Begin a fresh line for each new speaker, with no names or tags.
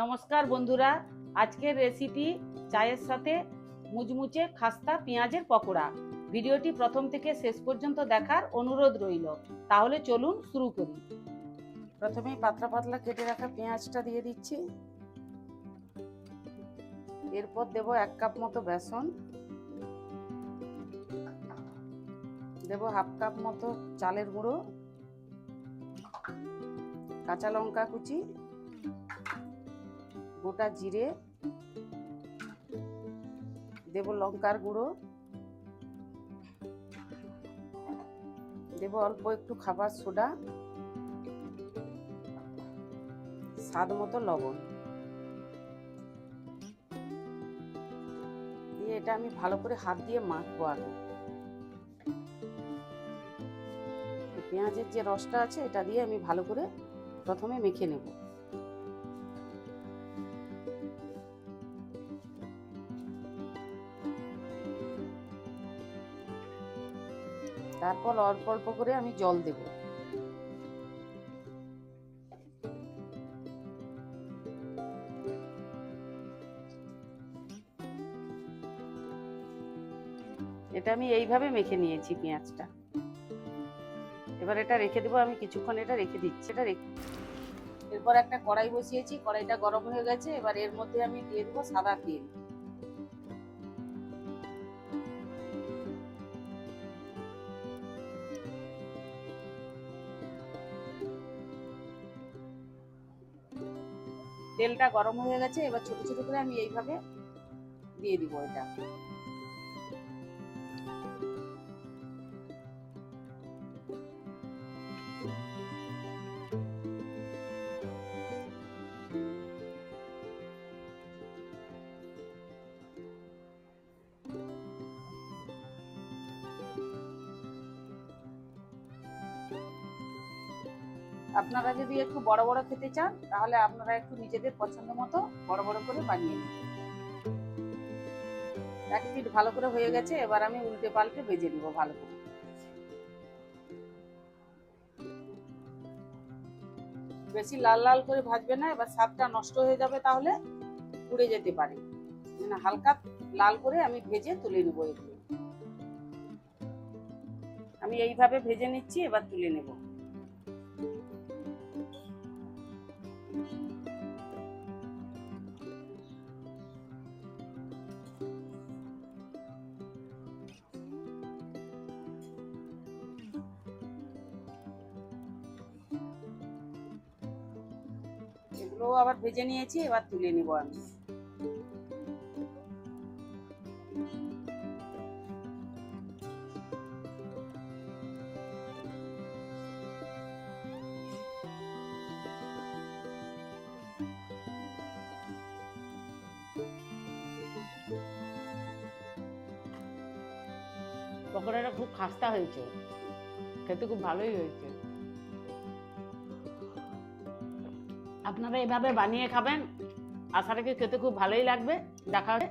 নমস্কার বন্ধুরা, আজকের রেসিপি চায়ের সাথে মুচমুচে খাস্তা পেঁয়াজের পকোড়া। ভিডিওটি প্রথম থেকে শেষ পর্যন্ত দেখার অনুরোধ রইল। তাহলে চলুন শুরু করি। প্রথমেই পাতলা পাতলা কেটে রাখা পেঁয়াজটা দিয়ে দিচ্ছি। এরপর দেব এক কাপ মতো বেসন। দেব হাফ কাপ মতো চালের গুঁড়ো। কাঁচা লঙ্কা কুচি। গোটা জিরে, দেব লঙ্কার গুঁড়ো, দেব অল্প একটু খাবার সোডা, স্বাদ মতো লবণ। দিয়ে এটা আমি ভালো করে হাত দিয়ে মাখবো আগে। পেঁয়াজের যে রসটা আছে, এটা দিয়ে আমি ভালো করে প্রথমে মেখে নেব। তারপর অল্প অল্প করে আমি জল দেব। এটা আমি এইভাবে মেখে নিয়েছি পেঁয়াজটা। এবার এটা রেখে দেবো, আমি কিছুক্ষণ এটা রেখে দিচ্ছি। এটা রেখে এরপর একটা কড়াই বসিয়েছি, কড়াইটা গরম হয়ে গেছে। এবার এর মধ্যে আমি দিয়ে দেবো সাদা তেল। তেলটা গরম হয়ে গেছে এবার ছোট ছোট করে আমি এইভাবে দিয়ে দিব এটা আপনারা যদি একটু বড় বড় খেতে চান, তাহলে আপনারা একটু নিজেদের পছন্দ মতো বড় বড় করে বানিয়ে নিন। এক পিঠ ভালো করে হয়ে গেছে, এবার আমি উল্টে পাল্টে ভেজে নিব ভালো করে। বেশি লাল লাল করে ভাজবে না, এবার স্বাদটা নষ্ট হয়ে যাবে তাহলে পুড়ে যেতে পারে। মানে হালকা লাল করে আমি ভেজে তুলে নেব এগুলো। আমি এইভাবে ভেজে নিচ্ছি, এবার তুলে নেব। এগুলো আবার ভেজে নিয়েছি, এবার তুলে নিব আমি। পকোড়াটা খুব খাস্তা হয়েছে। খেতে খুব ভালোই হয়েছে। আপনারা এভাবে বানিয়ে খাবেন। আশা রাখি খেতে খুব ভালোই লাগবে। দেখা হবে।